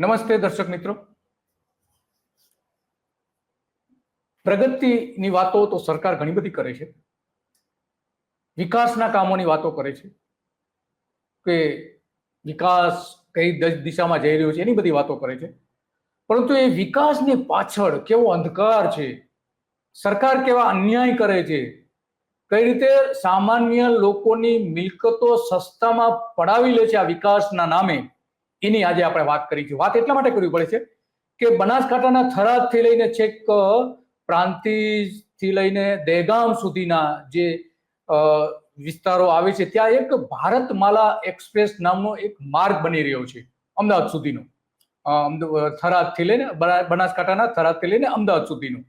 નમસ્તે દર્શક મિત્રો. પ્રગતિની વાતો તો સરકાર ઘણી બધી કરે છે. વિકાસના કામોની વાતો કરે છે. કે વિકાસ કઈ દિશામાં જઈ રહ્યો છે એની બધી વાતો કરે છે. પરંતુ એ વિકાસની પાછળ કેવો અંધકાર છે? સરકાર કેવા અન્યાય કરે છે? કઈ રીતે સામાન્ય લોકોની મિલકતો સસ્તામાં પડાવી લે છે આ વિકાસના નામે? એની આજે આપણે વાત કરી છે વાત એટલા માટે કરવી પડે છે કે બનાસકાંઠાના થરાદથી લઈને છેક પ્રાંતિજથી લઈને દહેગામ સુધીના જે વિસ્તારો આવે છે, ત્યાં એક ભારતમાલા એક્સપ્રેસ નામનો એક માર્ગ બની રહ્યો છે, અમદાવાદ સુધીનો. થરાદથી લઈને, બના- બનાસકાંઠાના થરાદથી લઈને અમદાવાદ સુધીનું.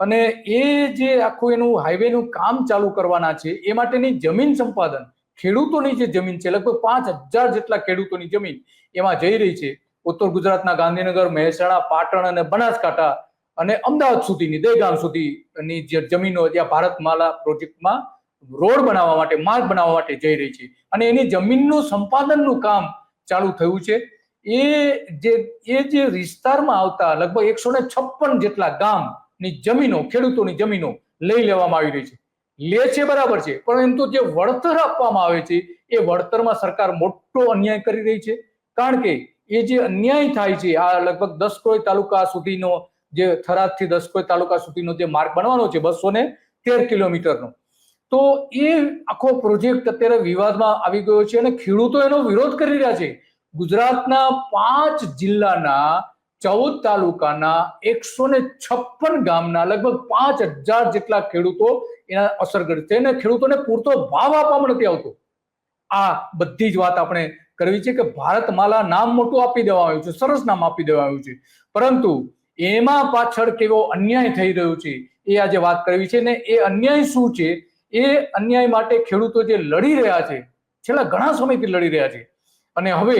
અને એ જે આખું એનું હાઈવેનું કામ ચાલુ કરવાના છે, એ માટેની જમીન સંપાદન ખેડૂતોની જે જમીન છે, લગભગ પાંચ હજાર જેટલા ખેડૂતોની જમીન એમાં જઈ રહી છે. ઉત્તર ગુજરાતના ગાંધીનગર, મહેસાણા, પાટણ અને બનાસકાંઠા અને અમદાવાદ સુધીની, દહેગામ સુધીની જે જમીનો ત્યાં ભારતમાલા પ્રોજેક્ટમાં રોડ બનાવવા માટે, માર્ગ બનાવવા માટે જઈ રહી છે. અને એની જમીનનું સંપાદનનું કામ ચાલુ થયું છે. એ જે એ જે વિસ્તારમાં આવતા લગભગ એકસો ને છપ્પન જેટલા ગામની જમીનો, ખેડૂતોની જમીનો લઈ લેવામાં આવી રહી છે. લે છે, બરાબર છે. પરંતુ જે વળતર આપવામાં આવે છે, એ વળતરમાં સરકાર મોટો અન્યાય કરી રહી છે. કારણ કે એ જે અન્યાય થાય છે, આ લગભગ દસકોઈ તાલુકા સુધીનો જે થરાદથી દસકોઈ તાલુકા સુધીનો જે માર્ગ બનવાનો છે, બસો ને તેર કિલોમીટરનો. તો એ આખો પ્રોજેક્ટ અત્યારે વિવાદમાં આવી ગયો છે અને ખેડૂતો એનો વિરોધ કરી રહ્યા છે. ગુજરાતના પાંચ જિલ્લાના ચૌદ તાલુકાના એકસો ને છપ્પન ગામના લગભગ પાંચ હજાર જેટલા ખેડૂતો એના અસરગ્રસ્ત છે. અને ખેડૂતોને પૂરતો ભાવ આપવામાં નથી આવતો. આ બધી જ વાત આપણે કરવી છે કે ભારતમાલા નામ મોટું આપી દેવામાં આવ્યું છે. સરસ નામ આપી દેવામાં આવ્યું છે. પરંતુ એમાં પાછળ કેવો અન્યાય થઈ રહ્યો છે એ આજે વાત કરવી છે. ને એ અન્યાય શું છે? એ અન્યાય માટે ખેડૂતો જે લડી રહ્યા છે, છેલ્લા ઘણા સમયથી લડી રહ્યા છે. અને હવે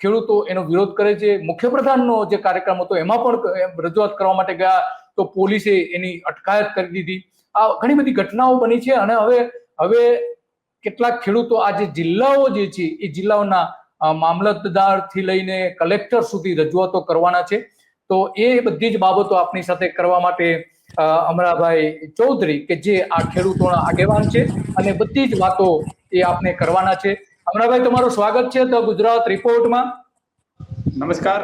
ખેડૂતો એનો વિરોધ કરે છે. મુખ્યપ્રધાનનો જે કાર્યક્રમ હતો એમાં પણ રજૂઆત કરવા માટે ગયા તો પોલીસે એની અટકાયત કરી દીધી. આ ઘણી બધી ઘટનાઓ બની છે અને હવે હવે કેટલાક ખેડૂતો આ જે જિલ્લાઓ જે છે, એ જિલ્લાઓના મામલતદારથી લઈને કલેક્ટર સુધી રજૂઆતો કરવાના છે. તો એ બધી જ બાબતો આપની સાથે કરવા માટે અમરાભાઈ ચૌધરી કે જે આ ખેડૂતોના આગેવાન છે અને બધી જ વાતો એ આપને કરવાના છે. અમરાભાઈ, તમારું સ્વાગત છે ધ ગુજરાત રિપોર્ટમાં. નમસ્કાર.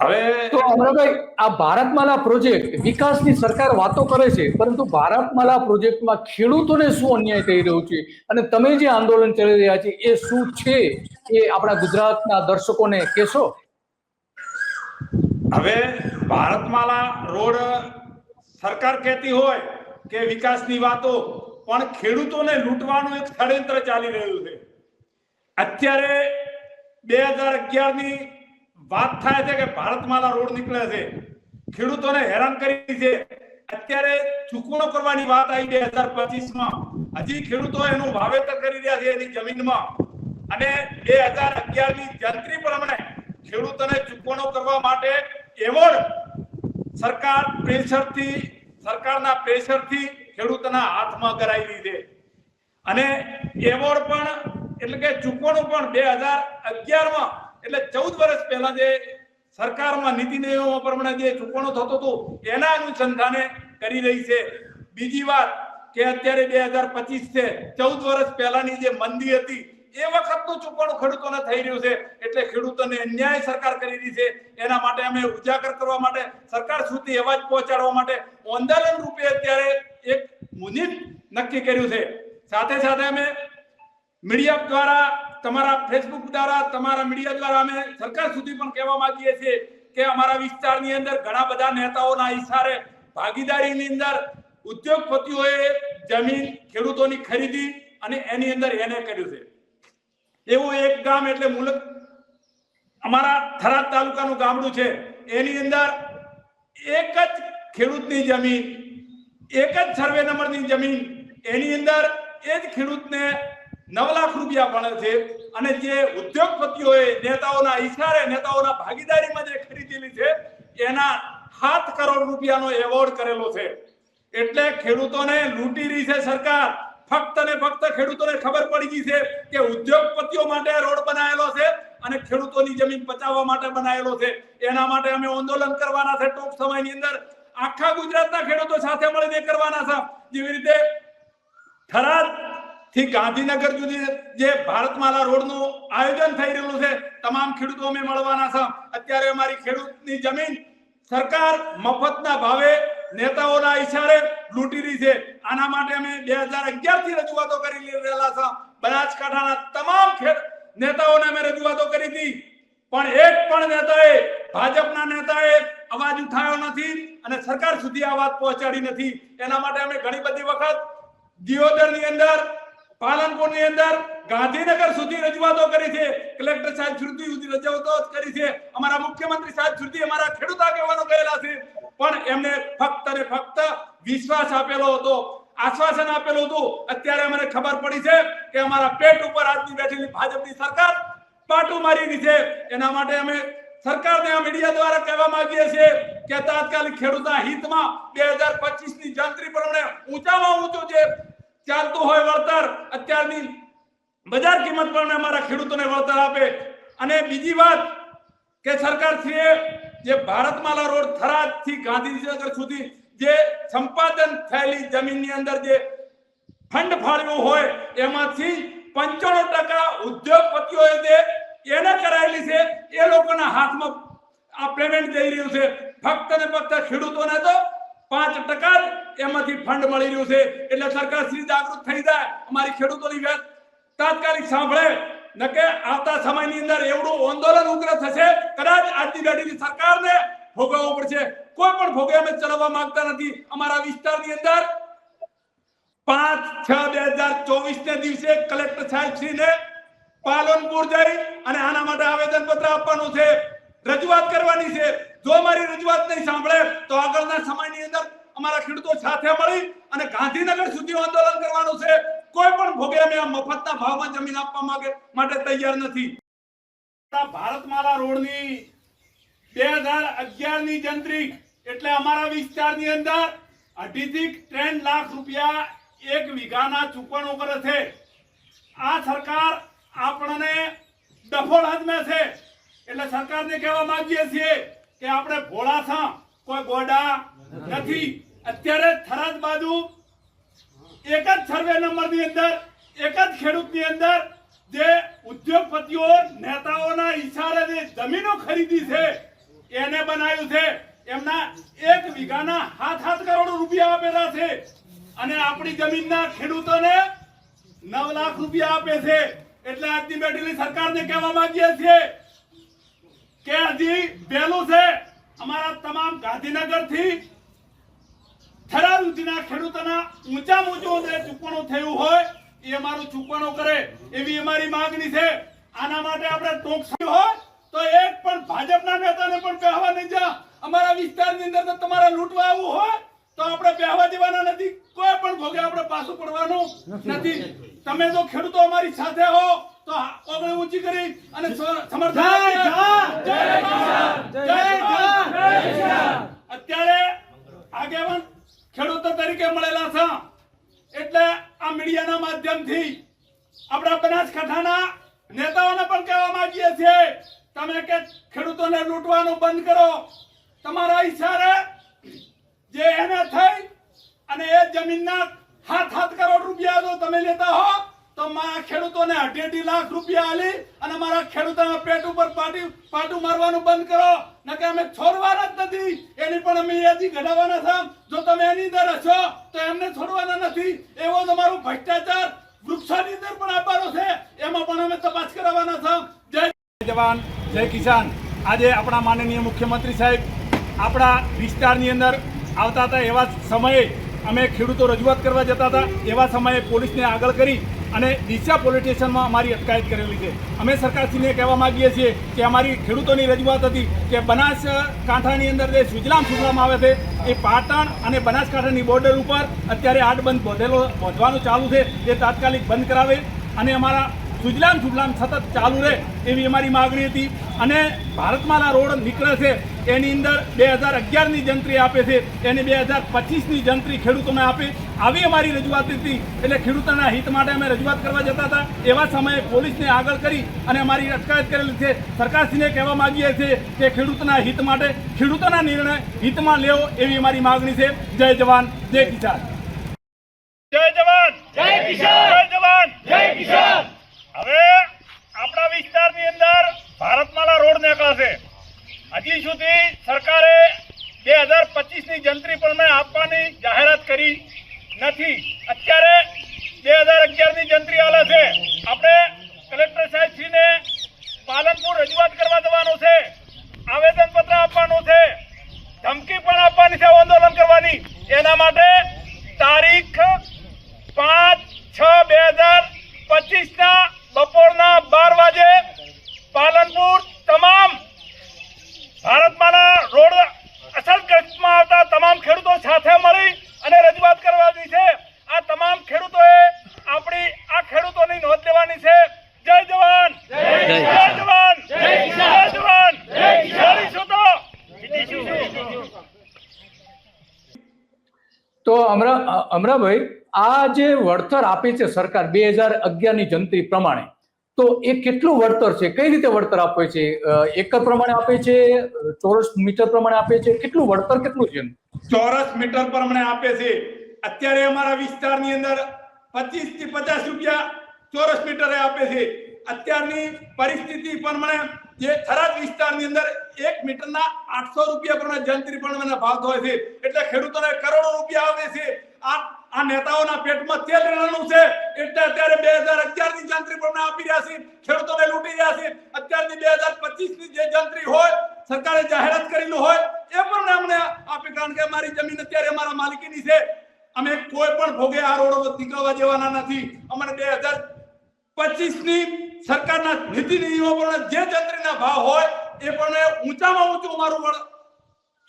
હવે તો અમરાભાઈ આ ભારતમાલા પ્રોજેક્ટ વિકાસની સરકાર વાતો કરે છે પરંતુ ભારતમાલા પ્રોજેક્ટમાં ખેડૂતોને શું અન્યાય થઈ રહ્યો છે અને તમે જે આંદોલન ચલાવી રહ્યા છે એ શું છે? એ આપણા ગુજરાતના દર્શકોને કહેશો? હવે ભારતમાલા રોડ સરકાર કહેતી હોય કે વિકાસની વાતો પણ ખેડૂતોને લૂંટવાનું એક ષડયંત્ર ચાલી રહ્યું છે. અત્યારે બે હજાર અગિયારની વાત થાય છે કે ભારતમાલા રોડ નીકળે છે. ખેડૂતોને હેરાન કરી છે. અત્યારે ચૂકવણો કરવાની વાત આવી બે હજાર પચીસમાં હજી ખેડૂતો એનું વાવેતર કરી રહ્યા છે એની જમીનમાં. અને બે હજાર અગિયારની જંત્રી પ્રમાણે ખેડૂતોને ચૂકવણો કરવા માટે એવોર્ડ સરકાર પ્રેશરથી, સરકારના પ્રેશરથી ખેડૂતોના હાથમાં કરાવી છે. અને એવોર્ડ પણ, એટલે કે ચૂકવણું પણ બે હજાર અગિયારમાં એટલે ચૌદ વર્ષ પહેલા જે સરકારમાં નીતિ નિયમો પ્રમાણે જે ચૂકવણો થતો હતો, એના અનુસંધાને કરી રહી છે. બીજી વાત કે અત્યારે બે હજાર પચીસ છે, ચૌદ વર્ષ પહેલાની જે મંદી હતી, એ વખતનું ચૂકવણું ખેડૂતોને થઈ રહ્યું છે. એટલે ખેડૂતોને અન્યાય સરકાર કરી રહી છે. એના માટે અમે ઉજાગર કરવા માટે સરકાર સુધી અવાજ પહોંચાડવા માટે આંદોલન રૂપે અત્યારે એક મુનિત નક્કી કર્યું છે. સાથે સાથે અમે મીડિયા દ્વારા તમારા ફેસબુક દ્વારા, તમારા મીડિયા દ્વારા અમે સરકાર સુધી પણ કહેવા માંગીએ છીએ કે અમારા વિસ્તારની અંદર ઘણા બધા નેતાઓના ઈશારે ભાગીદારીની અંદર ઉદ્યોગપતિઓએ જમીન ખેડૂતોની ખરીદી અને એની અંદર એને કર્યું છે. એવું એક ગામ એટલે મુલક અમારા થરાદ તાલુકાનું ગામડું છે. એની અંદર એક જ ખેડૂતની જમીન, એક જ સર્વે નંબરની જમીન, એની અંદર એ જ ખેડૂતને નવ લાખ રૂપિયા ભણે છે. અને જે ઉદ્યોગપતિઓએ નેતાઓના ઈશારે, નેતાઓના ભાગીદારીમાં જે ખરીદેલી છે, એના સાત કરોડ રૂપિયાનો એવોર્ડ કરેલો છે. એટલે ખેડૂતોને લૂંટી રહી છે સરકાર. ફક્ત ને ફક્ત ખેડૂતોને ખબર પડી ગઈ છે કે ઉદ્યોગપતિઓ માટે રોડ બનાવેલો છે અને ખેડૂતોની જમીન બચાવવા માટે બનાવેલો છે. એના માટે અમે આંદોલન કરવાના છે ટૂંક સમયની અંદર. આખા ગુજરાતના ખેડૂતો સાથે મળીને કરવાના છે. જેવી રીતે થરાદ થી ગાંધીનગર સુધી જે ભારતમાલા રોડનું આયોજન થઈ રહેલું છે, તમામ ખેડૂતો અમે મળવાના છે. અત્યારે અમારી ખેડૂતની જમીન સરકાર મફતના ભાવે નેતાઓના ઈશારે લૂંટી રહી છે. આના માટે અમે બે હજાર અગિયારથી રજૂઆતો કરી રહેલા છે. બનાસકાંઠાના તમામ ખેડ, નેતાઓને અમે રજૂઆતો કરી હતી. પણ એક પણ નેતાએ, ભાજપના નેતાએ અવાજ ઉઠાયો નથી અને સરકાર સુધી આ વાત પહોંચાડી નથી. એના માટે અમે ઘણી બધી વખત દિયોદરની અંદર પાલનપુરની અંદર ગાંધીનગર સુધી રજૂઆતો કરી છે. કલેક્ટર સાહેબ સુધી સુધી રજૂઆતો કરી છે. અમારા મુખ્યમંત્રી સાહેબ સુધી અમારા ખેડૂત આગેવાનો ગયેલા છે. પણ એમને ફક્ત ને ફક્ત વિશ્વાસ આપેલો હતો. આશ્વાસન આપેલું હતું. અત્યારે અમને ખબર પડી છે કે અમારા પેટ ઉપર આજની બેઠેલી ભાજપની સરકાર પાટું મારી રહી છે. એના માટે અમે સરકારને આ મીડિયા દ્વારા કહેવા માંગીએ છીએ કે તાત્કાલિક ખેડૂતના હિતમાં બે હજાર પચીસની જંત્રી પ્રમાણે ઊંચામાં ઊંચું જે ચાલતું હોય વળતર, અત્યારની બજાર કિંમત પણ અમારા ખેડૂતોને વળતર આપે. અને બીજી વાત કે સરકારશ્રીએ જે ભારતમાલા રોડ થરાદથી ગાંધીનગર સુધી જે સંપાદન થયેલી જમીનની અંદર જે ફંડ ફાળવ્યું હોય, એમાંથી પંચાણું ટકા ઉદ્યોગપતિઓએ જે એને કરાયેલી છે, એ લોકોના હાથમાં આ પેમેન્ટ જઈ રહ્યું છે. ફક્ત ને ફક્ત ખેડૂતોને તો પાંચ ટકા એમાંથી ફંડ મળી રહ્યું છે. એટલે સરકાર શ્રી જાગૃત થઈ જાય. અમારી ખેડૂતોની વાત તાત્કાલિક સાંભળે. નકે આવતા સમયની અંદર એવડું આંદોલન ઉગ્ર થશે, કદાચ આજની બેઠેલી સરકારને ભોગવવું પડશે. કોઈ પણ ભોગે અમે ચલાવવા માંગતા નથી. અમારા વિસ્તારની અંદર પાંચ છ બે હજાર ચોવીસ ને દિવસે કલેક્ટર સાહેબ શ્રીને પાલનપુર જઈ અને આના માટે આવેદન પત્ર આપવાનું છે. રજૂઆત કરવાની છે. જો મારી રજૂઆત નહીં સાંભળે, તો આગળના સમયની અંદર અમારા ખેડૂતો સાથે મળી અને ગાંધીનગર સુધી આંદોલન કરવાનું છે. કોઈ પણ ભોગે અમે મફતના ભાવમાં જમીન આપવા માંગે માટે તૈયાર નથી. ભારતમાલા રોડની બે હજાર અગિયારની જંત્રી એટલે અમારા વિસ્તારની અંદર અઢીથી ત્રણ લાખ રૂપિયા એક વીઘાના ચૂકવણો કરે છે. આ સરકાર આપણને ડફોળ હજમે છે. એટલે સરકારને કહેવા માંગીએ છીએ કે આપણે ભોળાસા કોઈ ગોડા નથી. અત્યારે થરાદ બાજુ એક જ સર્વે નંબરની અંદર, એક જ ખેડૂતની અંદર જે ઉદ્યોગપતિઓ, નેતાઓના ઈશારે જે જમીનો ખરીદી છે, એને બનાવ્યું છે. એમના એક વીઘાના હાથ હાથ કરોડ રૂપિયા આપેલા છે. અને આપણી જમીનના ખેડૂતોને નવ લાખ રૂપિયા આપે છે. એટલે આજની બેઠેલી સરકારને કહેવા માંગીએ છીએ કે હજી વહેલું છે. અમારા તમામ ગાંધીનગરથી થરાદ સુધીના ખેડૂતોના ઊંચા ઊંચું જે ચૂકવણું થયું હોય એ અમારું ચૂકવણું કરે એવી અમારી માંગણી છે. આના માટે આપણે ટોકસી હોય તો એક પણ ભાજપના નેતાને પણ કહેવા નહીં જા. અમારા વિસ્તારની અંદર તો તમારે લૂંટવા આવવું હોય તો આપણે બેહવા દેવાના નથી. કોઈ પણ ભોગે આપણે પાછું પડવાનું નથી. તમે તો ખેડૂતો અમારી સાથે હો. તો ઓગળી ઊંચી કરી અને સમર્થન! અત્યારે આગેવાન ખેડૂતો તરીકે મળેલા છે. એટલે આ મીડિયાના માધ્યમથી આપણા બનાસકાંઠાના નેતાઓને પણ કહેવા માંગીએ છીએ તમે કે ખેડૂતોને લૂંટવાનું બંધ કરો? તમારા ઈશારે જે એને થઈ અને એ જમીનના હાથ હાથ કરોડ રૂપિયા જો તમે લેતા હો તો મારા ખેડૂતોને અઢી અઢી લાખ રૂપિયા આલી અને મારા ખેડૂતોના પેટ ઉપર પાટી પાટું મારવાનું બંધ કરો. નકે અમે છોડવાના જ નથી. એની પણ અમે યાદી ઘડાવવાના છે જો તમે એની અંદર હશો, તો એમને છોડવાના નથી. એવો તમારું ભ્રષ્ટાચાર વૃક્ષોની અંદર પણ આપવાનો છે. એમાં પણ અમે તપાસ કરાવવાના છે જય જવાન, જય કિસાન. આજે આપણા માનનીય મુખ્યમંત્રી સાહેબ આપણા વિસ્તારની અંદર આવતા હતા એવા સમયે અમે ખેડૂતો રજૂઆત કરવા જતા હતા. એવા સમયે પોલીસને આગળ કરી અને દિશા પોલિટિશિયનમાં અમારી અટકાયત કરેલી છે. અમે સરકારશ્રીને કહેવા માંગીએ છીએ કે અમારી ખેડૂતોની રજૂઆત હતી કે બનાસકાંઠાની અંદર જે સુજલામ સુજલામ આવે છે, એ પાટણ અને બનાસકાંઠાની બોર્ડર ઉપર અત્યારે આડબંધ બોધેલો, બોધવાનું ચાલુ છે. એ તાત્કાલિક બંધ કરાવે અને અમારા સુજલામ સુજલામ સતત ચાલુ રહે એવી અમારી માગણી હતી. અને ભારતમાંના રોડ નીકળે છે, એની અંદર બે હજાર અગિયારની જંત્રી આપે છે, એને બે હજાર પચીસની જંત્રી ખેડૂતોને આપે. આવી અમારી રજૂઆત હતી. એટલે ખેડૂતોના હિત માટે અમે રજૂઆત કરવા જતા હતા. એવા સમયે પોલીસને આગળ કરી અને અમારી અટકાયત કરેલી છે. સરકારશ્રીને કહેવા માગીએ છીએ કે ખેડૂતના હિત માટે ખેડૂતોના નિર્ણય હિતમાં લેવો એવી અમારી માંગણી છે. જય જવાન જય કિસાન. જય જવાન. જય કિસાન. જય જવાન. જય કિસાન. હવે આપણા વિસ્તારની અંદર ભારતમાલા રોડ નીકળશે. હજી સુધી સરકારે બે હજાર પચીસની જંત્રી પણ આપવાની જાહેરાત કરી નથી. અત્યારે બે હજાર અગિયારની જંત્રી આલે છે. આપણે કલેક્ટર સાહેબશ્રીને પાલનપુર રજૂઆત કરવા જવાનું છે. આવેદનપત્ર આપવાનું છે. ધમકી પણ આપવાની છે આંદોલન કરવાની. એના માટે તારીખ પાંચ છ બે હજાર પચીસના બપોરના બાર વાગે પાલનપુર તમામ ભારતમાંના રોડ અસરગ્રસ્તમાં આવતા તમામ ખેડૂતો સાથે મળી અને રજૂઆત કરવાની છે. આ તમામ ખેડૂતોએ આપણી આ ખેડૂતોની નોંધ લેવાની છે. જય જવાન! જય જવાન! જય જવાન! લડીશું તો? જીતીશું. તો? અમરા અમરાભાઈ આ જે વળતર આપે છે સરકાર બે હજાર અગિયારની જંત્રી પ્રમાણે તો એ કેટલું વળતર છે? કઈ રીતે વળતર આપે છે? એકર પ્રમાણે આપે છે? ચોરસ મીટર પ્રમાણે આપે છે? કેટલું વળતર કેટલું છે ચોરસ મીટર પ્રમાણે આપે છે. અત્યારે અમારા વિસ્તારની અંદર પચીસથી પચાસ રૂપિયા ચોરસ મીટરે આપે છે. અત્યારની પરિસ્થિતિ પ્રમાણે જે થરાદ વિસ્તારની અંદર એક મીટરના આઠસો રૂપિયા પ્રમાણે જંત્રી પ્રમાણે ભાવ હોય છે. એટલે ખેડૂતોને કરોડો રૂપિયા આવે છે. આ આ નેતાઓના પેટમાં તેલ રહેવાનું છે. એટલે અત્યારે બે હજાર અગિયારની જંત્રી પણ આપી રહ્યા છે ખેડૂતોને લૂંટી રહ્યા છે અત્યારની બે હજાર પચીસની જે જંત્રી હોય, સરકારે જાહેરાત કરેલું હોય, એ પણ અમને આપી. કારણ કે અમારી જમીન અત્યારે અમારા માલિકીની છે. અમે કોઈ પણ ભોગે આ રોડો નીકળવા દેવાના નથી. અમને બે હજાર પચીસની સરકારના નીતિ નિયમો પણ જે જંત્રીના ભાવ હોય, એ પણ ઊંચામાં ઊંચું અમારું પણ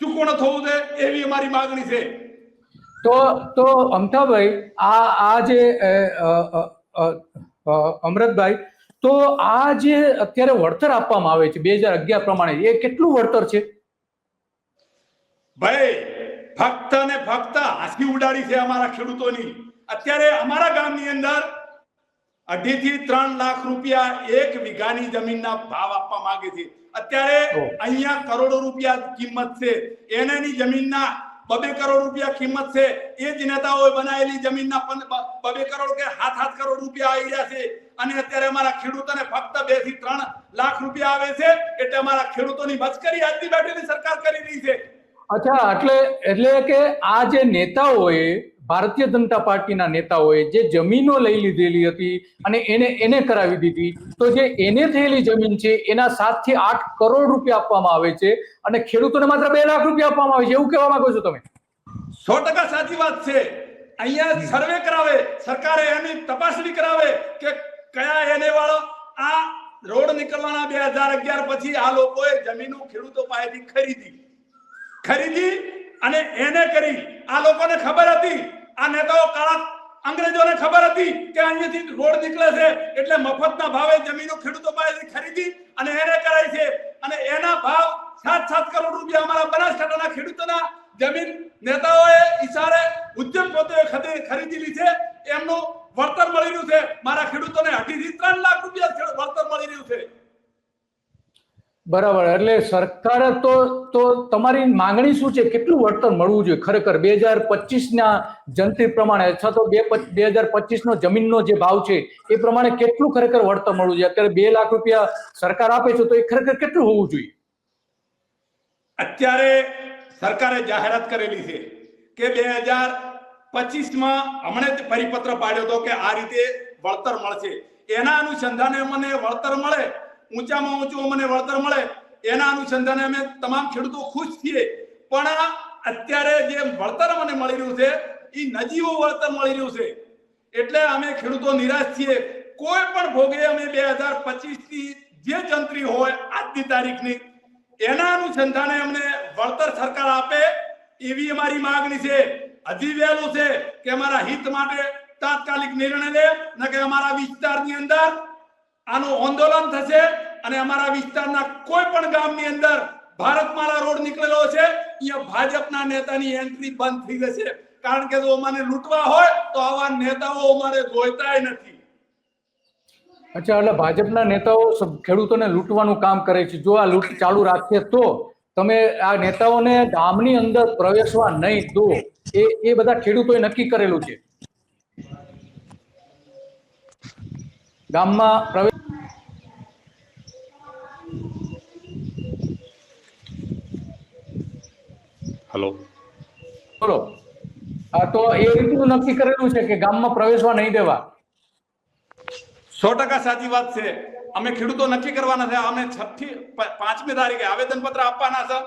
ચૂકવણ થવું છે એવી અમારી માગણી છે. તો તો અમથાભાઈ આ આ જે અ, અ, અ, અ, અ, અમરતભાઈ તો આ જે અત્યારે વળતર આપવામાં આવે છે બે હજાર અગિયાર પ્રમાણે એ કેટલું વળતર છે? ભાઈ ફક્ત ને ફક્ત હાંસી ઉડાડી છે અમારા ખેડૂતોની. અત્યારે અમારા ગામની અંદર અઢી થી ત્રણ લાખ રૂપિયા એક વીઘાની જમીનના ભાવ આપવા માંગે છે. અત્યારે અહીંયા કરોડો રૂપિયા કિંમત છે. એનાની જમીનના બબે કરોડ રૂપિયા કિંમત છે. એ જ નેતાઓએ બનાવેલી જમીનના બબે કરોડ કે હાથ હાથ કરોડ રૂપિયા આવી રહ્યા છે. અને અત્યારે અમારા ખેડૂતોને ફક્ત બેથી ત્રણ લાખ રૂપિયા આવે છે. એટલે અમારા ખેડૂતોની મશ્કરી આજની બેઠેલી સરકાર કરી રહી છે. અચ્છા, એટલે એટલે કે આ જે નેતાઓએ ભારતીય જનતા પાર્ટીના નેતાઓએ જે જમીનો લઈ લીધેલી હતી અને એને એને કરાવી દીધી, તો જે એને થયેલી જમીન છે, એના સાતથી આઠ કરોડ રૂપિયા આપવામાં આવે છે અને ખેડૂતોને માત્ર બે લાખ રૂપિયા આપવામાં આવે છે. એવું કહેવા માંગો છો તમે? સો ટકા સાચી વાત છે. અહીંયા સર્વે કરાવે, સરકારે એની તપાસણી કરાવે કે કયા એને વાળો આ રોડ નીકળવાના બે હજાર અગિયાર પછી આ લોકોએ જમીનો ખેડૂતો પાસેથી ખરીદી. ખરીદી અને એને કરી. આ લોકોને ખબર હતી આ નેતાઓ કાળા અંગ્રેજોને ખબર હતી કે અહીંયાથી રોડ નીકળે છે એટલે મફતના ભાવે જમીનો ખેડૂતો પાસેથી ખરીદી અને એને કરાય છે. અને એના ભાવ સાત સાત કરોડ રૂપિયા અમારા બનાસકાંઠાના ખેડૂતોના જમીન નેતાઓએ ઈશારે ખરીદી ખરીદેલી છે. એમનું વળતર મળી રહ્યું છે. મારા ખેડૂતોને અઢીથી ત્રણ લાખ રૂપિયા વળતર મળી રહ્યું છે. બરાબર, એટલે સરકાર તો તો તમારી માંગણી શું છે? કેટલું વળતર મળવું જોઈએ? ખરેખર બે હજાર પચીસના જંત્રી પ્રમાણે અથવા તો બે બે હજાર પચીસનો જમીનનો જે ભાવ છે, એ પ્રમાણે કેટલું ખરેખર વળતર મળવું જોઈએ? અત્યારે બે લાખ રૂપિયા સરકાર આપે છે, તો એ ખરેખર કેટલું હોવું જોઈએ? અત્યારે સરકારે જાહેરાત કરેલી છે કે બે હજાર પચીસમાં હમણે જ પરિપત્ર પાડ્યો હતો કે આ રીતે વળતર મળશે. એના અનુસંધાને મને વળતર મળે ઊંચામાં ઊંચું મને વળતર મળે, એના અનુસંધાને અમે તમામ ખેડૂતો ખુશ છીએ. પણ અત્યારે જે વળતર મને મળી રહ્યું છે એ નજીવું વળતર મળી રહ્યું છે. એટલે અમે ખેડૂતો નિરાશ છીએ. કોઈ પણ ભોગે અમે બે હજાર પચીસથી જે જંત્રી હોય આજની તારીખની, એના અનુસંધાને અમને વળતર સરકાર આપે, એવી અમારી માંગણી છે. હજી વહેલું છે કે અમારા હિત માટે તાત્કાલિક નિર્ણય લે, ન કે અમારા વિસ્તારની અંદર આનું આંદોલન થશે અને અમારા વિસ્તારના કોઈ પણ ગામની અંદર ભારતમાલા રોડ નીકળેલો છે, અહીંયા ભાજપના નેતાની એન્ટ્રી બંધ થઈ જશે. કારણ કે જો અમારે લૂંટવા હોય, તો આવા નેતાઓ અમારે જોઈતાય નથી. અચ્છા, એટલે ભાજપના નેતાઓ ખેડૂતોને લૂંટવાનું કામ કરે છે. જો આ લૂંટ ચાલુ રાખે તો તમે આ નેતાઓને ગામની અંદર પ્રવેશવા નહીં દો. એ એ બધા ખેડૂતોએ નક્કી કરેલું છે. ગામમાં પ્રવેશ હલો. બોલો. તો એ રીતનું નક્કી કરેલું છે કે ગામમાં પ્રવેશવા નહીં દેવા. સો ટકા સાચી વાત છે. અમે ખેડૂતો નક્કી કરવાના છે. અમે છઠ્ઠી થી પાંચમી તારીખે આવેદન પત્ર આપવાના છે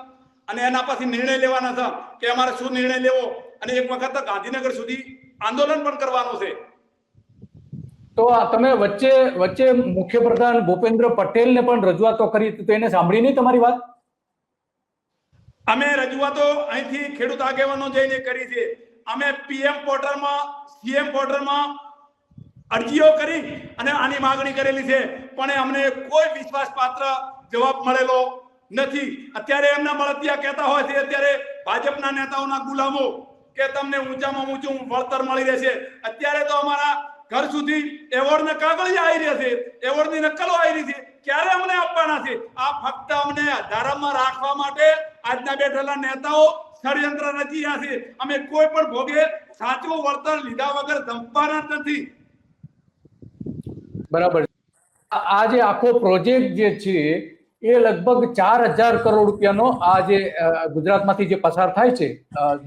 અને એના પછી નિર્ણય લેવાના છે કે અમારે શું નિર્ણય લેવો. અને એક વખત ગાંધીનગર સુધી આંદોલન પણ કરવાનું છે. તો તમે વચ્ચે વચ્ચે મુખ્યપ્રધાન ભૂપેન્દ્ર પટેલને પણ રજૂઆતો કરી, તો એને સાંભળી નહીં તમારી વાત? અમે રજૂઆતો અહીંથી ખેડૂત આગેવાનો જઈને કરી છે. અમે પીએમ પોર્ટલમાં, સીએમ પોર્ટલમાં અરજીઓ કરી અને આની માંગણી કરેલી છે. પણ અમને કોઈ વિશ્વાસપાત્ર જવાબ મળેલો નથી. અત્યારે એમના મળતિયા કહેતા હોય છે, અત્યારે ભાજપના નેતાઓના ગુલામો કે તમને ઊંચામાં ઊંચું વળતર મળી રહેશે. અત્યારે તો અમારા ઘર સુધી એવોર્ડ ને કાગળિયા આવી રહ્યા છે. એવોર્ડની નકલો આવી રહી છે. ક્યારે અમને આપવાના છે? આ ફક્ત અમને ધારામાં રાખવા માટે આજના બેઠેલા નેતાઓ ષડયંત્ર રચી રહ્યા છે. અમે કોઈ પણ ભોગે સાચું વળતર લીધા વગર ધમવાના નથી. બરાબર. આ જે આખો પ્રોજેક્ટ જે છે, એ લગભગ ચાર હજાર કરોડ રૂપિયાનો આ જે ગુજરાતમાંથી જે પસાર થાય છે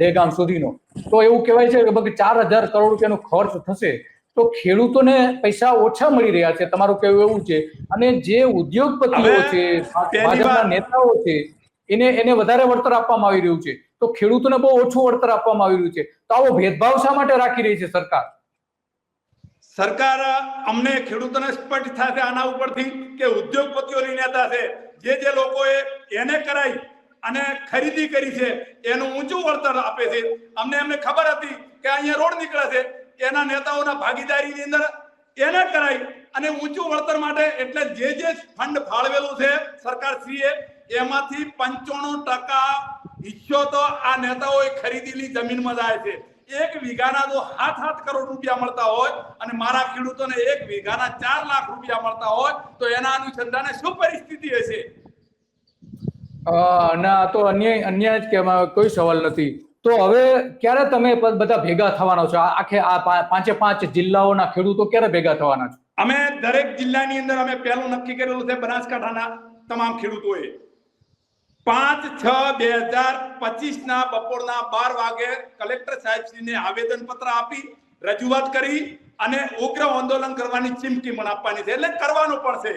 દેગામ સુધીનો. તો એવું કહેવાય છે લગભગ ચાર હજાર કરોડ રૂપિયાનો ખર્ચ થશે. તો ખેડૂતોને પૈસા ઓછા મળી રહ્યા છે તમારું કહેવું એવું છે. અને જે ઉદ્યોગપતિઓ છે ભાજપના નેતાઓ છે એને એને વધારે વળતર આપવામાં આવી રહ્યું છે. તો ખેડૂતોને બહુ ઓછું વળતર આપવામાં આવી રહ્યું છે. તો આવો ભેદભાવ શા માટે રાખી રહી છે સરકાર? સરકાર અમને ખેડૂતોને સ્પષ્ટ થશે આના ઉપરથી કે ઉદ્યોગપતિઓની નેતા છે. જે જે લોકોએ એને કરાઈ અને ખરીદી કરી છે એનું ઊંચું વળતર આપે છે. અમને એમને ખબર હતી કે અહીંયા રોડ નીકળે છે. એના નેતાઓના ભાગીદારીની અંદર એને કરાઈ અને ઊંચું વળતર માટે એટલે જે જે ફંડ ફાળવેલું છે સરકાર શ્રીએ એમાંથી પંચાણું ટકા હિસ્સો તો આ નેતાઓએ ખરીદેલી જમીનમાં જાય છે. એક વીઘાના જો હાથ હાથ કરોડ રૂપિયા મળતા હોય અને મારા ખેડૂતોને એક વીઘાના ચાર લાખ રૂપિયા મળતા હોય, તો એના અનુસંધાને શું પરિસ્થિતિ હશે? ના, તો અન્ય અન્ય જ કહેવામાં કોઈ સવાલ નથી. તો હવે ક્યારે તમે બધા ભેગા થવાના છો? આખે આ પાંચે પાંચ જિલ્લાઓના ખેડૂતો ક્યારે ભેગા થવાના છો? અમે દરેક જિલ્લાની અંદર અમે પહેલું નક્કી કરેલું છે બનાસકાંઠાના તમામ ખેડૂતોએ. પાંચ છ બે હજાર પચીસ ના બપોરના બાર વાગે કલેક્ટર સાહેબશ્રીને આવેદન પત્ર આપી, રજૂઆત કરી અને ઉગ્ર આંદોલન કરવાની ચીમકી પણ આપવાની છે. એટલે કરવાનું પડશે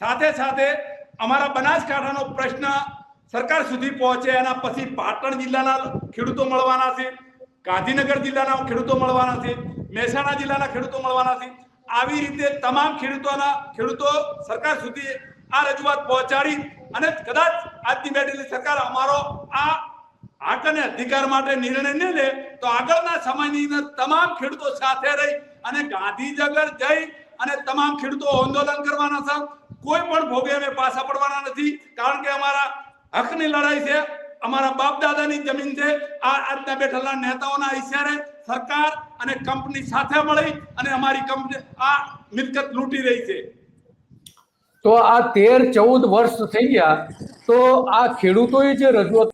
સાથે સાથે અમારા બનાસકાંઠાનો પ્રશ્ન સરકાર સુધી પહોંચે એના પછી પાટણ જિલ્લાના ખેડૂતો મળવાના છે, ગાંધીનગર જિલ્લાના ખેડૂતો મળવાના છે, મહેસાણા જિલ્લાના ખેડૂતો મળવાના છે. આવી રીતે તમામ ખેડૂતોના ખેડૂતો સરકાર સુધી આ રજૂઆત પહોંચાડી અને કદાચ આજની બેઠેલી સરકાર અમારો આ હક અને અધિકાર માટે નિર્ણય નહીં લે, તો આગળના સમયની અંદર તમામ ખેડૂતો સાથે રહી અને ગાંધીનગર જઈ અને તમામ ખેડૂતો આંદોલન કરવાના છે. કોઈ પણ ભોગે અમે પાછા પડવાના નથી, કારણ કે અમારા હકની લડાઈ છે. અમારા બાપ દાદાની જમીન છે. આ આજના બેઠેલા નેતાઓના ઈશારે સરકાર અને કંપની સાથે મળી અને અમારી કંપની આ મિલકત લૂંટી રહી છે. તો આ તેર ચૌદ વર્ષ થઈ ગયા. તો આ ખેડૂતોએ જે રજૂઆત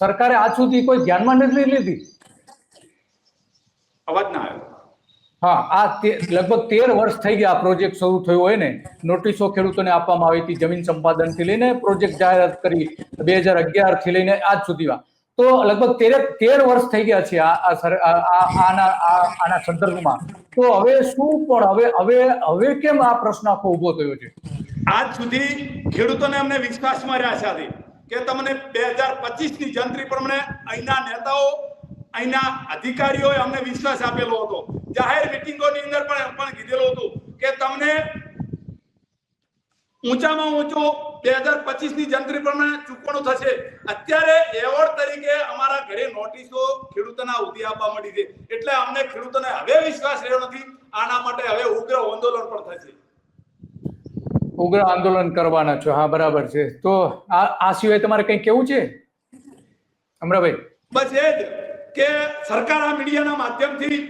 સરકારે આજ સુધી કોઈ ધ્યાનમાં નથી લીધી? અવાજ ના આવ્યો. હા, આ લગભગ તેર વર્ષ થઈ ગયા આ પ્રોજેક્ટ શરૂ થયો હોય ને. નોટિસો ખેડૂતોને આપવામાં આવી હતી જમીન સંપાદનથી લઈને પ્રોજેક્ટ જાહેરાત કરી બે હજાર અગિયારથી લઈને આજ સુધીમાં. તો લગભગ તેર તેર વર્ષ થઈ ગયા છે આના આના સંદર્ભમાં. તો હવે શું પણ હવે હવે હવે કેમ આ પ્રશ્ન આખો ઊભો થયો છે? આજ સુધી ખેડૂતોને અમને વિશ્વાસમાં રહ્યા છે કે તમને બે હજાર પચીસની જંત્રી પ્રમાણે અહીંના નેતાઓ, અહીંના અધિકારીઓએ અમને વિશ્વાસ આપેલો હતો. જાહેર મિટિંગોની અંદર પણ પણ કીધેલું હતું કે તમને ઊંચામાં ઊંચો બે હજાર પચીસની જંત્રી પ્રમાણે ચૂકવણું થશે. અત્યારે એવોર્ડ તરીકે અમારા ઘરે નોટિસો ખેડૂતોના ઉધી આપવા મળી છે. એટલે અમને ખેડૂતોને હવે વિશ્વાસ રહ્યો નથી. આના માટે હવે ઉગ્ર આંદોલન પણ થશે. ઉગ્ર આંદોલન કરવાના છો. હા બરાબર છે. તો આ આ સિવાય તમારે કંઈ કેવું છે? અમરાભાઈ? બસ એ જ કે સરકાર આ મીડિયાના માધ્યમથી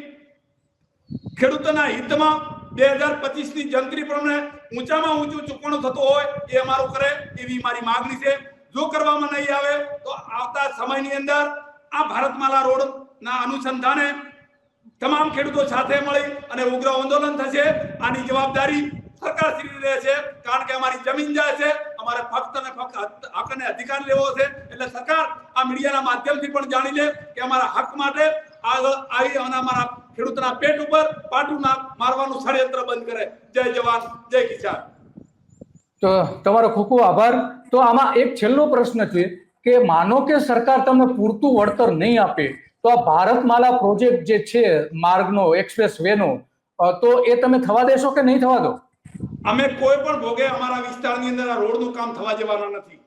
ખેડૂતોના હિતમાં બે હજાર પચીસની જંત્રી પ્રમાણે ઊંચામાં ઊંચું ચૂકવણું થતું હોય એ અમારું કરે એવી મારી માગણી છે. જો કરવામાં નહીં આવે, તો આવતા સમયની અંદર આ ભારતમાલા રોડ ના અનુસંધાને તમામ ખેડૂતો સાથે મળી અને ઉગ્ર આંદોલન થશે. આની જવાબદારી સરકાર શ્રી રહે છે. કારણ કે અમારી જમીન જાય છે, અમારે ફક્ત અને ફક્ત હક અને અધિકાર લેવો છે. એટલે સરકાર આ મીડિયાના માધ્યમથી પણ જાણી લે કે અમારા હક માટે આગળ આવી અને અમારા ખેડૂતના પેટ ઉપર પાટું મારવાનું ષડયંત્ર બંધ કરે. જય જવાન જય કિસાન. તો તમારો ખૂબ ખૂબ આભાર. તો આમાં એક છેલ્લો પ્રશ્ન છે કે માનો કે સરકાર તમને પૂરતું વળતર નહીં આપે તો આ ભારતમાલા પ્રોજેક્ટ જે છે માર્ગનો એક્સપ્રેસ વેનો તો એ તમે થવા દેશો કે નહીં થવા દો? અમે કોઈ પણ ભોગે અમારા વિસ્તારની અંદર આ રોડનું કામ થવા જવાના નથી.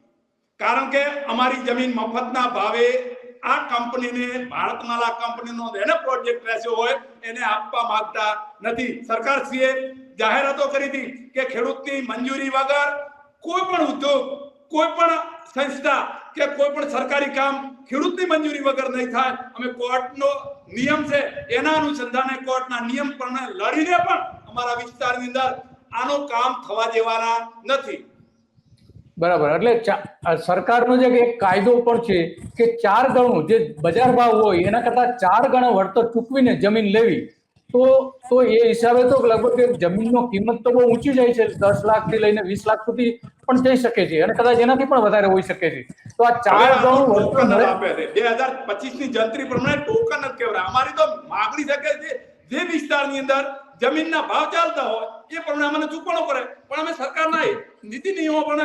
કારણ કે અમારી જમીન મફતના ભાવે આ કંપનીને, ભારતમાલા કંપનીનો એને પ્રોજેક્ટ રહેશે હોય, એને આપવા માંગતા નથી. સરકારશ્રીએ જાહેરાતો કરી હતી કે ખેડૂતની મંજૂરી વગર કોઈ પણ ઉદ્યોગ, કોઈ પણ સંસ્થા કે કોઈ પણ સરકારી કામ ખેડૂતની મંજૂરી વગર નહીં થાય. અમે કોર્ટનો નિયમ છે, એના અનુસંધાને કોર્ટના નિયમ પ્રમાણે લડીને પણ અમારા વિસ્તારની અંદર આનું કામ થવા દેવાના નથી. બરાબર. એટલે સરકારનો જે એક કાયદો પણ છે કે ચાર ગણું જે બજાર ભાવ હોય એના કરતા ચાર ગણા વળતર ચૂકવીને જમીન લેવી તો તો એ હિસાબે તો લગભગ જમીનનો કિંમત તો બહુ ઊંચી જાય છે. દસ લાખથી લઈને વીસ લાખ સુધી પણ થઈ શકે છે. અને કદાચ એનાથી પણ વધારે હોઈ શકે છે. તો આ ચાર ગણું વળતર આપે છે. બે હજાર પચીસની જંત્રી પ્રમાણે ટોકન જ કહેવાય. અમારી તો માગણી શકે છે જે વિસ્તારની અંદર જમીનના ભાવ ચાલતા હોય એ પ્રમાણે અમને ચૂકવણો કરે. પણ અમે સરકારના નીતિ નિયમો પણ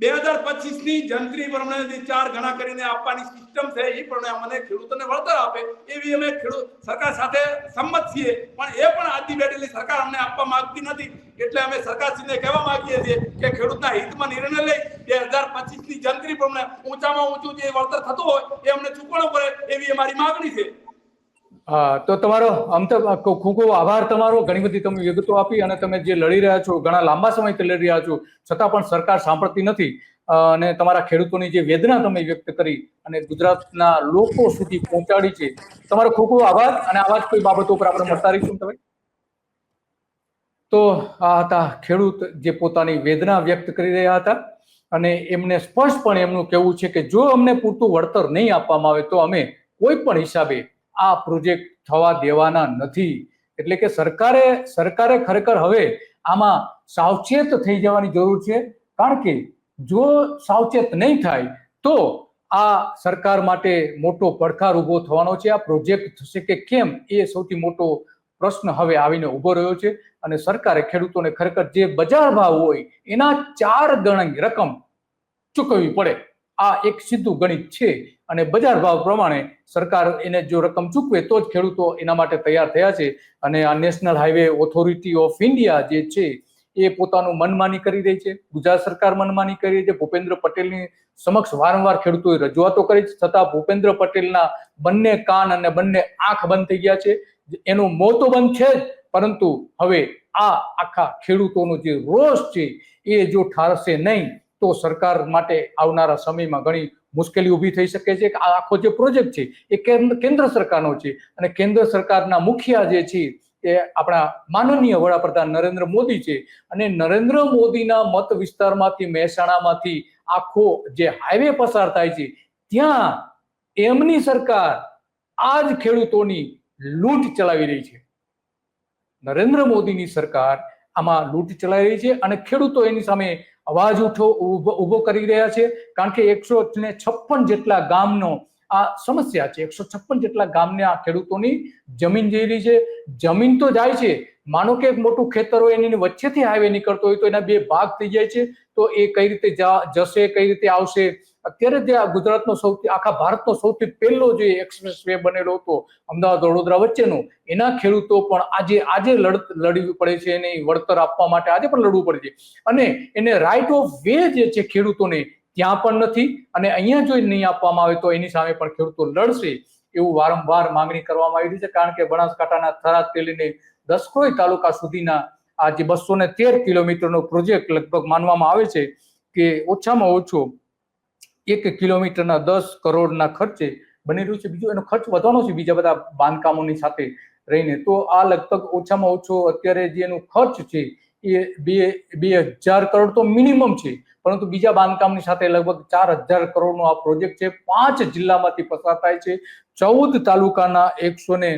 બે હજાર પચીસની જંત્રી પ્રમાણે ચાર ગણા કરીને આપવાની સિસ્ટમ છે એ પ્રમાણે અમને ખેડૂતોને વળતર આપે. એવી અમે ખેડૂત સરકાર સાથે સંમત છીએ, પણ એ પણ આજની બેઠેલી સરકાર અમને આપવા માંગતી નથી. એટલે અમે સરકારશ્રીને કહેવા માંગીએ છીએ કે ખેડૂતના હિતમાં નિર્ણય લઈ બે હજાર પચીસની જંત્રી પ્રમાણે ઊંચામાં ઊંચું જે વળતર થતું હોય, એ અમને ચૂકવણું પડે એવી અમારી માગણી છે. તો તમારો આમ તો ખૂબ ખૂબ આભાર તમારો. ઘણી બધી તમે વિગતો આપી અને તમે જે લડી રહ્યા છો, ઘણા લાંબા સમયથી લડી રહ્યા છો, છતાં પણ સરકાર સાંભળતી નથી. અને તમારા ખેડૂતોની જે વેદના તમે વ્યક્ત કરી અને ગુજરાતના લોકો સુધી પહોંચાડી છે, તમારો ખૂબ ખૂબ આભાર અને આવા જ કોઈ બાબતો ઉપર આપણે મળતા રહીશું તમે? તો આ હતા ખેડૂત જે પોતાની વેદના વ્યક્ત કરી રહ્યા હતા અને એમને સ્પષ્ટપણે એમનું કહેવું છે કે જો અમને પૂરતું વળતર નહીં આપવામાં આવે તો અમે કોઈ પણ હિસાબે આ પ્રોજેક્ટ થવા દેવાના નથી. એટલે કે સરકારે સરકારે ખરેખર હવે આમાં સાવચેત થઈ જવાની જરૂર છે. કારણ કે જો સાવચેત નહીં થાય, તો આ સરકાર માટે મોટો પડકાર ઊભો થવાનો છે. આ પ્રોજેક્ટ થશે કે કેમ એ સૌથી મોટો પ્રશ્ન હવે આવીને ઊભો રહ્યો છે. અને સરકારે ખેડૂતોને ખરેખર જે બજાર ભાવ હોય, એના ચાર ગણી રકમ ચૂકવવી પડે. આ એક સીધું ગણિત છે. અને બજાર ભાવ પ્રમાણે સરકાર એને જો રકમ ચૂકવે તો જ ખેડૂતો એના માટે તૈયાર થયા છે. અને આ national highway authority of India જે છે, એ પોતાનું મનમાની કરી રહી છે. ગુજરાત સરકાર મનમાની કરી રહી છે. ભૂપેન્દ્ર પટેલની સમક્ષ વારંવાર ખેડૂતોએ રજૂઆતો કરી છતાં ભૂપેન્દ્ર પટેલના બંને કાન અને બંને આંખ બંધ થઈ ગયા છે. એનું મોં તો બંધ છે જ, પરંતુ હવે આ આખા ખેડૂતોનો જે રોષ છે, એ જો ઠારશે નહીં, તો સરકાર માટે આવનારા સમયમાં ઘણી મુશ્કેલી ઊભી થઈ શકે છે આ આખો જે પ્રોજેક્ટ છે એ કેન્દ્ર સરકારનો છે અને કેન્દ્ર સરકારના મુખિયા જે છે એ આપણા માનનીય વડાપ્રધાન નરેન્દ્ર મોદી છે અને નરેન્દ્ર મોદીના મત વિસ્તારમાંથી મહેસાણામાંથી આખો જે હાઈવે પસાર થાય છે ત્યાં એમની સરકાર આ જ ખેડૂતોની લૂંટ ચલાવી રહી છે. નરેન્દ્ર મોદીની સરકાર આમાં લૂંટ ચલાવી રહી છે અને ખેડૂતો એની સામે અવાજ ઉઠો, ઊભો કરી રહ્યા છે. કારણ કે એકસો ને છપ્પન જેટલા ગામનો આ સમસ્યા છે. એકસો છપ્પન જેટલા ગામને આ ખેડૂતોની જમીન જઈ રહી છે. જમીન તો જાય છે. માનો કે એક મોટું ખેતર હોય, એની વચ્ચેથી હાઈવે નીકળતો હોય, તો એના બે ભાગ થઈ જાય છે. તો એ કઈ રીતે જશે, કઈ રીતે આવશે? અત્યારે જે આ ગુજરાતનો સૌથી, આખા ભારતનો સૌથી પહેલો જે એક્સપ્રેસ વે બનેલો હતો, અમદાવાદ વડોદરા વચ્ચેનો, એના ખેડૂતો પણ આજે આજે લડવી પડે છે એને વળતર આપવા માટે આજે પણ લડવું પડે છે. અને એને રાઇટ ઓફ વે જે છે ખેડૂતોને ત્યાં પણ નથી, અને અહીંયા જો નહીં આપવામાં આવે તો એની સામે પણ ખેડૂતો લડશે, એવું વારંવાર માંગણી કરવામાં આવી રહી છે. કારણ કે બનાસકાંઠાના થરાદથી તેલીને દસક્રોઈ તાલુકા સુધીના આ જે બસો ને તેર કિલોમીટરનો પ્રોજેક્ટ લગભગ માનવામાં આવે છે કે ઓછામાં ઓછો એક કિલોમીટરના દસ કરોડના ખર્ચે બની રહ્યું છે. બીજું એનો ખર્ચ વધવાનો છે બીજા બધા બાંધકામોની સાથે રહીને. તો આ લગભગ ઓછામાં ઓછો અત્યારે જે એનો ખર્ચ છે એ બે બે હજાર કરોડ તો મિનિમમ છે. પરંતુ બીજા બાંધકામની સાથે લગભગ ચાર હજાર કરોડનો આ પ્રોજેક્ટ છે. પાંચ જિલ્લામાંથી પસાર થાય છે. ચૌદ તાલુકાના એકસો ને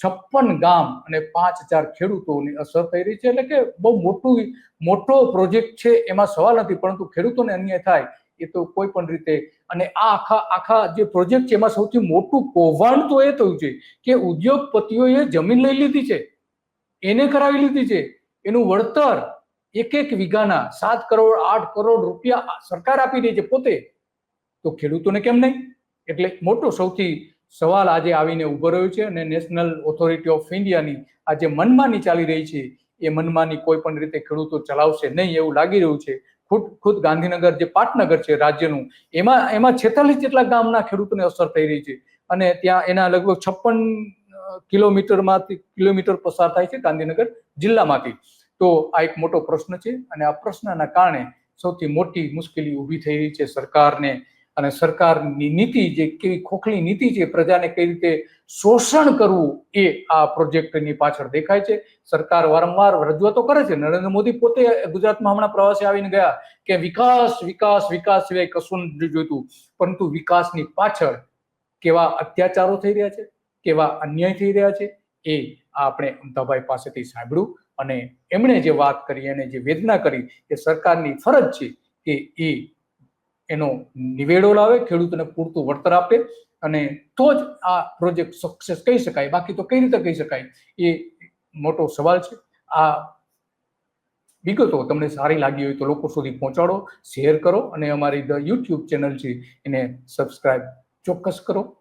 છપ્પન ગામ અને પાંચ હજાર ખેડૂતોની અસર થઈ રહી છે. એટલે કે બહુ મોટું, મોટો પ્રોજેક્ટ છે. એમાં સવાલ નથી. પરંતુ ખેડૂતોને અન્યાય થાય એ તો કોઈ પણ રીતે. અને આ આખા આખા જે પ્રોજેક્ટ છે એમાં સૌથી મોટું કૌભાંડ તો એ થયું છે કે ઉદ્યોગપતિઓએ જમીન લઈ લીધી છે. એને કરાવી લીધી છે. એનું વળતર એક એક વીઘાના સાત કરોડ, આઠ કરોડ રૂપિયા સરકાર આપી દે છે પોતે. તો ખેડૂતોને કેમ નહીં? એટલે મોટો સૌથી સવાલ આજે આવીને ઊભો રહ્યો છે અને નેશનલ ઓથોરિટી ઓફ ઇન્ડિયાની આ જે મનમાની ચાલી રહી છે. એ મનમાની કોઈ પણ રીતે ખેડૂતો ચલાવશે નહીં એવું લાગી રહ્યું છે. ખુદ ખુદ ગાંધીનગર જે પાટનગર છે રાજ્યનું, એમાં એમાં છેતાલીસ જેટલા ગામના ખેડૂતોને અસર થઈ રહી છે. અને ત્યાં એના લગભગ છપ્પન કિલોમીટરમાંથી, કિલોમીટર પસાર થાય છે ગાંધીનગર જિલ્લામાંથી. તો આ એક મોટો પ્રશ્ન છે અને આ પ્રશ્નના કારણે સૌથી મોટી મુશ્કેલી ઊભી થઈ રહી છે સરકારને. અને સરકારની નીતિ જે, કેવી ખોખલી નીતિ છે, પ્રજાને કઈ રીતે શોષણ કરવું એ આ પ્રોજેક્ટની પાછળ દેખાય છે. સરકાર વારંવાર રજૂઆતો કરે છે. નરેન્દ્ર મોદી પોતે ગુજરાતમાં હમણાં પ્રવાસે આવીને ગયા કે વિકાસ વિકાસ વિકાસ સિવાય કશું નથી જોઈતું. પરંતુ વિકાસની પાછળ કેવા અત્યાચારો થઈ રહ્યા છે, કેવા અન્યાય થઈ રહ્યા છે એ આપણે અમતાભાઈ પાસેથી સાંભળ્યું અને એમણે જે વાત કરી એને જે વેદના કરી એ સરકારની ફરજ છે કે એ એનો નિવેડો લાવે, ખેડૂતોને પૂરતું વળતર આપે અને તો જ આ પ્રોજેક્ટ સક્સેસ કહી શકાય. બાકી તો કઈ રીતે કહી શકાય? એ મોટો સવાલ છે. આ વિગતો તમને સારી લાગી હોય તો લોકો સુધી પહોંચાડો શેર કરો અને અમારી ધ યુટ્યુબ ચેનલ છે એને સબસ્ક્રાઈબ ચોક્કસ કરો.